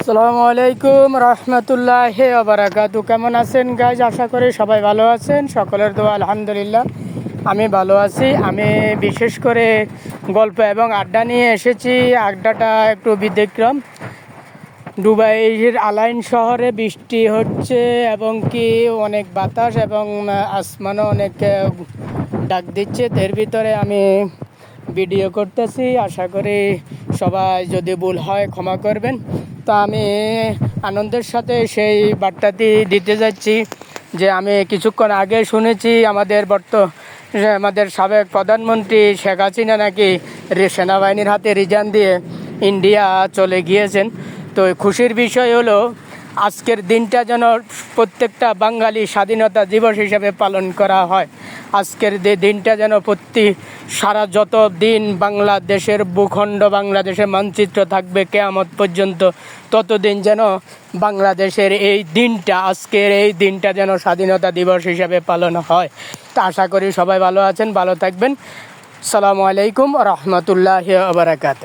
আসসালামু আলাইকুম, রহমতুল্লাহ আবরাকাতু কেমন আছেন গাইজ আশা করি সবাই ভালো আছেন। সকলের দোয়া, আলহামদুলিল্লাহ, আমি ভালো আছি। আমি বিশেষ করে গল্প এবং আড্ডা নিয়ে এসেছি। আড্ডাটা একটু ব্যতিক্রম। দুবাইয়ের আলাইন শহরে বৃষ্টি হচ্ছে এবং কি অনেক বাতাস এবং আসমানও অনেক ডাক দিচ্ছে। এর ভিতরে আমি ভিডিও করতেছি। আশা করি সবাই যদি ভুল হয় ক্ষমা করবেন। তো আমি আনন্দের সাথে সেই বার্তাটি দিতে যাচ্ছি যে আমি কিছুক্ষণ আগে শুনেছি আমাদের বর্ত আমাদের সাবেক প্রধানমন্ত্রী শেখ হাসিনা নাকি সেনাবাহিনীর হাতে রিজান দিয়ে ইন্ডিয়া চলে গিয়েছেন। তো খুশির বিষয় হলো আজকের দিনটা যেন প্রত্যেকটা বাঙালি স্বাধীনতা দিবস হিসেবে পালন করা হয়। আজকের দিনটা যেন প্রতি সারা যত দিন বাংলাদেশের ভূখণ্ড, বাংলাদেশের মানচিত্র থাকবে, কেয়ামত পর্যন্ত ততদিন যেন বাংলাদেশের এই দিনটা, আজকের এই দিনটা যেন স্বাধীনতা দিবস হিসেবে পালন হয়। তা আশা করি সবাই ভালো আছেন, ভালো থাকবেন। সালামু আলাইকুম রহমতুল্লাহ বারাকাত